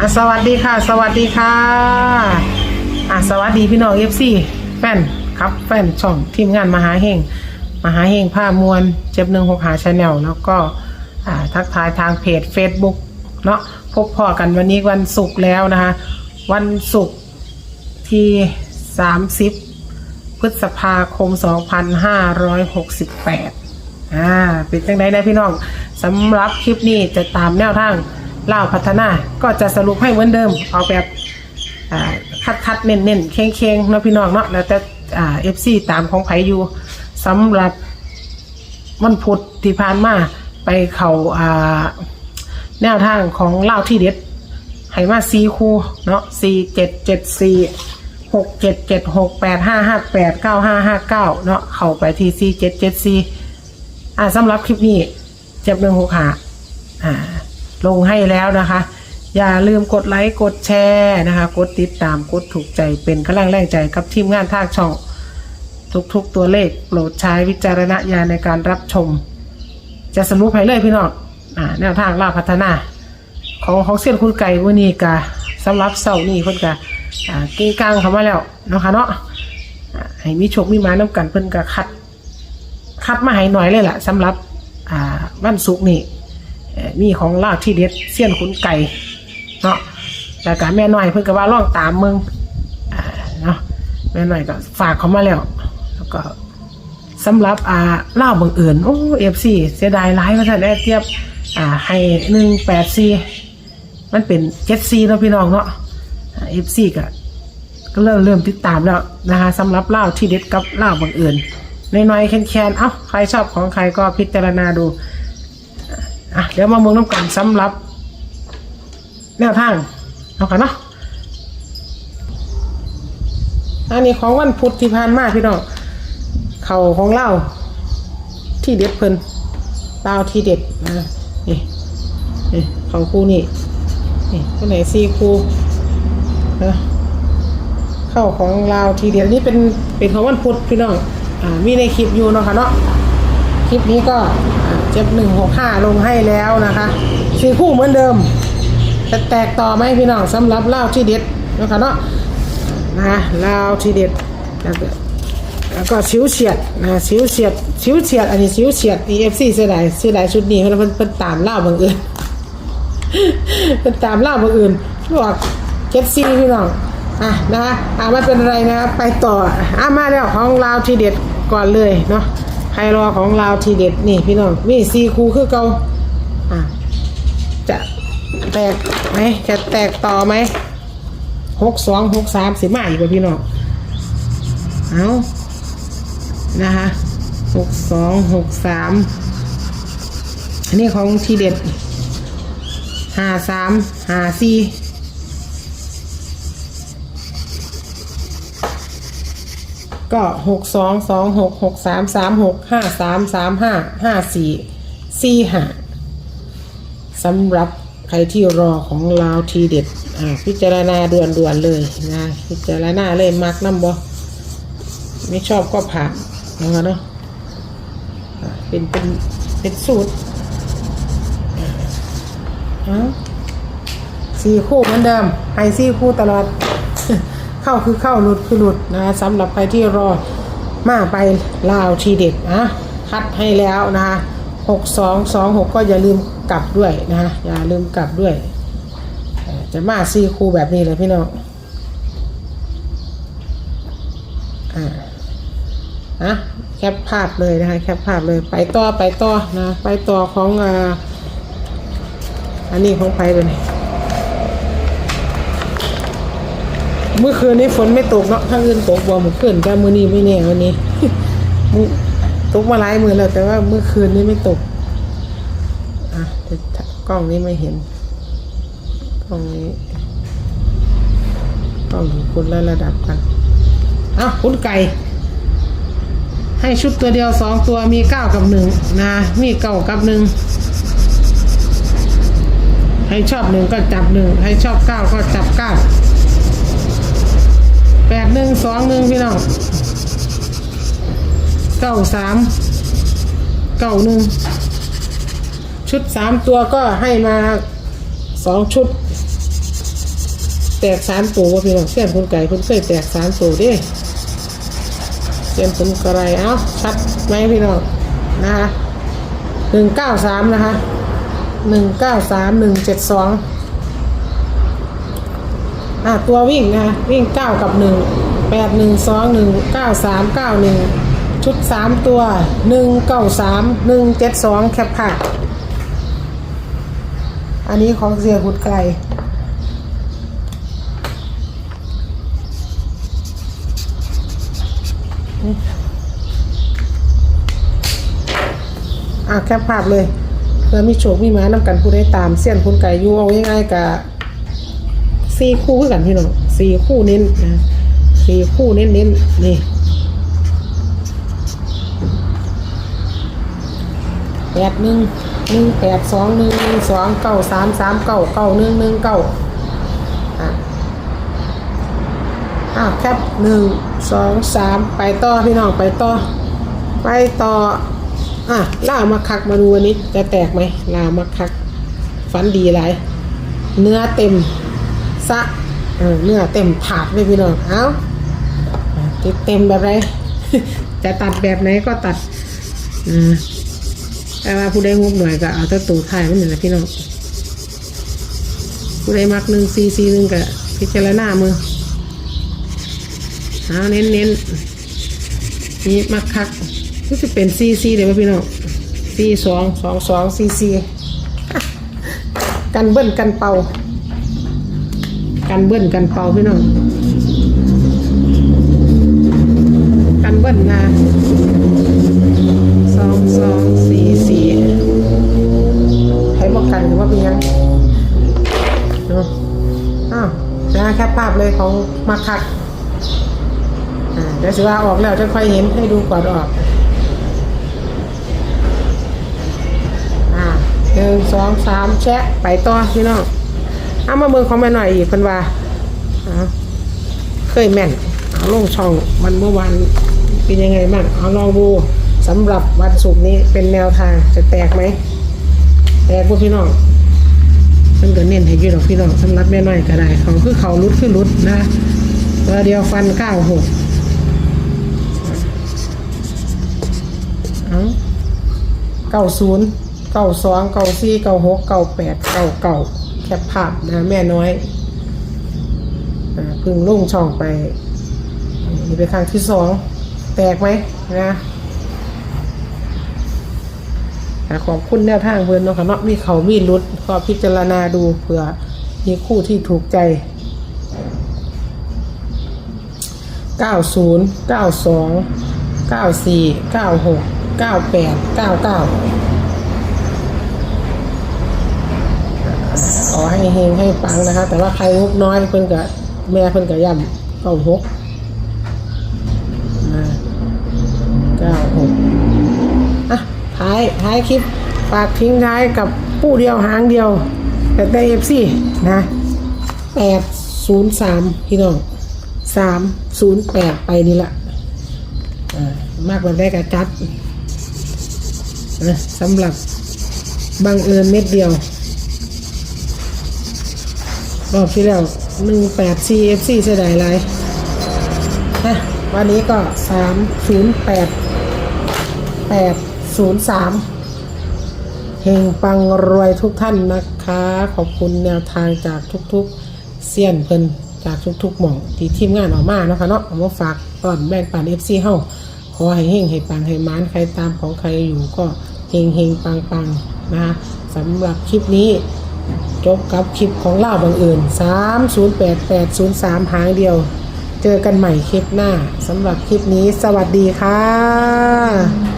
อะสวัสดีค่ะ สวัสดีค่ะอะสวัสดีพี่น้องเอฟซีแฟนครับแฟนช่องทีมงานมหาเฮงมหาเฮงผ้ามวลเจ็บหนึ่งหกหาชาแนลแล้วก็อ่าทักทายทางเพจ Facebook เนาะพบพอกันวันนี้วันศุกร์แล้วนะคะ วันศุกร์ที่ 30 พฤษภาคม 2568อ่าเป็นจังไดได้พี่น้องสำหรับคลิปนี้จะตามแนวทาง เล่าพัฒนาก็จะสรุปให้เหมือนเดิม เอาแบบคัดคัดๆเน้นเน้นๆเค้งเค้งๆเนาะพี่น้องเนาะแล้วแต่เอฟซีตามของไผอยู่สำหรับวันพุธที่ผ่านมาไปเขา่าแนวทางของเล่าที่เด็ดให้มาสี่คู่เนาะสี่เจ็ดเจ็ดสี่หกเจ็ดเจ็ดหกแปดห้าห้าแปดเก้าห้าห้าเก้าเนาะเข้าไปที่สี่เจ็ดเจ็ดสี่อ่าสำหรับคลิปนี้เจ็บหนึ่งหกหาอ่า ลงให้แล้วนะคะ อย่าลืมกดไลค์กดแชร์นะคะ กดติดตามกดถูกใจเป็นกำลังแรงใจกับทีมงานทางช่อง ทุกๆตัวเลขโปรดใช้วิจารณญาณในการรับชม จะสรุปให้เลยพี่น้องอ่าแนวทางล่าพัฒนา ของของเส้นคุณไก่วันนี้กะสำหรับเสาร์นี้เพิ่นกะอ่าเก่งกลางเข้ามาแล้วนะคะเนาะอ่าให้มีโชคมีหมาน้ำกันเพิ่นกะคัด คัดมาให้หน่อยเลยล่ะสำหรับอ่าวันศุกร์นี่ มีของลาบที่เด็ดเสี้ยนขุนไก่เนาะแล้วก็แม่น้อยเพิ่นก็ว่าล่องตามมึงอ่าเนาะแม่น้อยก็ฝากเขามาแล้ว แล้วก็สำหรับอ่าเล่าบังเอิญโอ้เอฟซีเสียดายร้ายมาท่านได้เทียบอ่าให้หนึ่งแปดซีมันเป็นเจ็ดซีเนาะพี่น้องเนาะเอฟซีก็ก็เริ่มเริ่มติดตามแล้วนะคะสำหรับเล่าที่เด็ดกับเล่าบังเอิญน้อยๆแค้นๆเอ้าใครชอบของใครก็พิจารณาดู อะเดี๋ยวมาเมืองน้ำกันสำหรับแนวทางเอากันเนาะอันนี้ของวันพุธที่ผ่านมาพี่น้องเข่าของเล่าที่เด็ดเพิ่นเล่าที่เด็ดนะนี่นี่เขาคู่นี่นี่ตัวไหนซีคู่นะเข้าของลาทีเดียวนนี้เป็นเป็นของวันพุธพี่น้องอ่ามีในคลิปอยู่เนาะค่ะเนาะคลิปนี้ก็ เจ็บหนึ่งหกห้าลงให้แล้วนะคะสี่คู่เหมือนเดิมแต่แตกต่อไหมพี่น้องสำหรับลาวที่เด็ดนะค่ะเนาะนะลาวที่เด็ดแล้วก็ชิวเฉียดนะชิวเฉียดชิวเฉียด อันนี้ชิวเฉียด EFC เสียดายเสียดายชุดนี้เพราะว่าเพิ่นเพิ่นตามล่าบังเอิญเป็นตามล่าบังอื่นบอกเจ็ดซีพี่น้องอะนะคะอะไม่เป็นไรนะครับไปต่ออะมาแล้วของลาวทีเด็ดก่อนเลยเนาะ ใครรอของลาวทีเด็ดนี่พี่น้องมีซีคูคือเกาอะจะแตกไหมจะแตกต่อไหมหกสองหกสามสิมาอีกว่าพี่น้องเอานะคะหกสองหกสามอันนี้ของทีเด็ดห้าสามห้าสี่ ก็หกสองสองหกหกสามสามหกห้าสามสามห้าห้าสี่สี่ห้าสำหรับใครที่รอของลาวทีเด็ดอ่าพิจารณาด่วนๆเลยนะพิจารณาเลยมักน้ำบ่ไม่ชอบก็ผ่านนะคะเนาะเป็นเป็นเป็นสูตรเอาสี่คู่เหมือนเดิมให้สี่คู่ตลอด เข้าคือเข้าหลุดคือหลุดนะสำหรับใครที่รอมาไปลาวทีเด็ดนะคัดให้แล้วนะคะหกสองสองหกก็อย่าลืมกลับด้วยนะอย่าลืมกลับด้วย จะมาสี่คู่แบบนี้เลยพี่น้องอ่านะแคปภาพเลยนะคะแคปภาพเลยไปต่อไปต่อนะไปต่อของอ่าอันนี้ของไผเป็น เมื่อคืนนี้ฝนไม่ตกเนาะทางอื่นตกบ่เมื่อคืนแต่มื้อนี้ไม่แน่วันนี้มือตกมาหลายมือแล้วแต่ว่าเมื่อคืนนี้ไม่ตก อะแต่กล้องนี้ไม่เห็น กล้องนี้กล้องอยู่คนละระดับกันเอ้าคุณไก่ ให้ชุดตัวเดียวสองตัวมีเก้ากับหนึ่งนะ มีเก้ากับหนึ่งให้ชอบหนึ่งก็จับหนึ่งให้ชอบเก้าก็จับเก้า แปดหนึ่งสองหนึ่งพี่น้องเก้าสามเก้าหนึ่งชุดสามตัวก็ให้มาสองชุด แตกสามตัวพี่น้องเสี้ยนคนไก่คนเคยแตกสามตัวด้เสี้ยนคนกระไรเอ้าชัดไหมพี่น้องนะคะหนึ่งเก้าสามนะคะหนึ่งเก้าสามหนึ่งเจ็ดสอง อะตัววิ่งนะวิ่งเก้ากับหนึ่งแปดหนึ่งสองหนึ่งเก้าสามเก้าหนึ่งชุดสามตัวหนึ่งเก้าสามหนึ่งเจ็ดสองแคปค่ะ อันนี้ของเสียหุดไกลอะแคปภาพเลยเพื่อมีโชคมีหมานำกันผู้ได้ตามเสี้ยนคุณไก่ยูเอาง่ายๆกับ สี่คู่คือกันพี่น้องสี่คู่เน้นนะสี่คู่เน้นเน้นๆนี่แปดหนึ่งหนึ่งแปดสองหนึ่งหนึ่งสองเก้าสามสามเก้าเก้าหนึ่งหนึ่งเก้าอะอะแคปหนึ่งสองสามไปต่อพี่น้องไปต่อไปต่ออะล่ามาคักมาดูวันนี้จะแตกไหมล่ามาคัก ฝันดีไรเนื้อเต็ม สะเออเนื้อเต็มถาดเลยพี่น้องเอาติดเต็มแบบไรจะตัดแบบไหนก็ตัดอแต่ว่าผู้ใดงบหน่อยก็เอาตัวตูถ่ายมันนี่แหละพี่น้องผู้ใดมักหนึ่งซีซีหนึ่งก็พิจารณามือเอาเน้นเน้นนี่มักคักรู้สึกเป็นซีซีเดี๋ยวพี่น้องซีสองสองสองซีซีกันเบิ้ลกันเป่า กันเบิ้ลกันเป่าพี่น้องกันเบิ้ลนะสองสองสี่สี่ให้บอกกันหรือว่าเป็นยังเนาะอ้าวนะแคปภาพเลยของมาคักอ่เดี๋ยวสิว่าออกแล้วจะค่อยเห็นให้ดูก่อนออกอ่าหนึ่งสองสามแชะไปต่อพี่น้อง เอามาเบิ่งของแม่หน่อยอีกเพิ่นว่าเคยแม่นเอาลงช่องวันเมื่อวานเป็นยังไงบ้างเอาลองดูสำหรับวันศุกร์นี้เป็นแนวทางจะแตกไหมแตกพวกพี่น้องเพิ่นก็เน้นให้ยืดอกพี่น้องสำหรับแม่น้อยก็ได้เขาคือเขารุดคือรุดนะตัวเดียวฟันเก้าหกเก้าศูนย์เก้าสองเก้าสี่เก้าหกเก้าแปดเก้าเก้า แคปภาพนะแม่น้อยอพึ่งลุ่งช่องไปนี่เป็นครั้งที่สองแตกไหมนะขอบคุณแนวทางเพื่อนเนาะค่ะเนาะมีเขามีรุดก็พิจารณาดูเผื่อมีคู่ที่ถูกใจ 90 92 94 96 98 99 อให้เฮงให้ปังนะคะ แต่ว่าใครงบน้อยเพิ่นกับแม่เพิ่นกับย่ำเก้าหกเก้าหกอะท้ายท้ายคลิปฝากทิ้งท้ายกับผู้เดียวหางเดียว แต่ได้เอฟซีนะแปดศูนย์สามพี่น้องสามศูนย์แปดไปนี่ละอ่ามากกว่าได้กระจัดนะสำหรับบังเอิญเม็ดเดียว รอบที่แล้วหนึ่งแปด CFC เสียดายไรฮะวันนี้ก็สามศูนย์แปดแปดศูนย์สามเฮงปังรวยทุกท่านนะคะ ขอบคุณแนวทางจากทุกๆเสี้ยนเพิ่นจากทุกๆหม่องที่ทีมงานออกมานะคะเนาะเอามาฝากตอนแบ่งปันเอฟซีเฮาขอให้เฮงให้ปังให้มานใครตามของใครอยู่ก็เฮงเฮงปังปังนะคะสำหรับคลิปนี้ จบกับคลิปของเล่าบังเอิญ308803 หางเดียว เจอกันใหม่คลิปหน้าสำหรับคลิปนี้สวัสดีค่ะ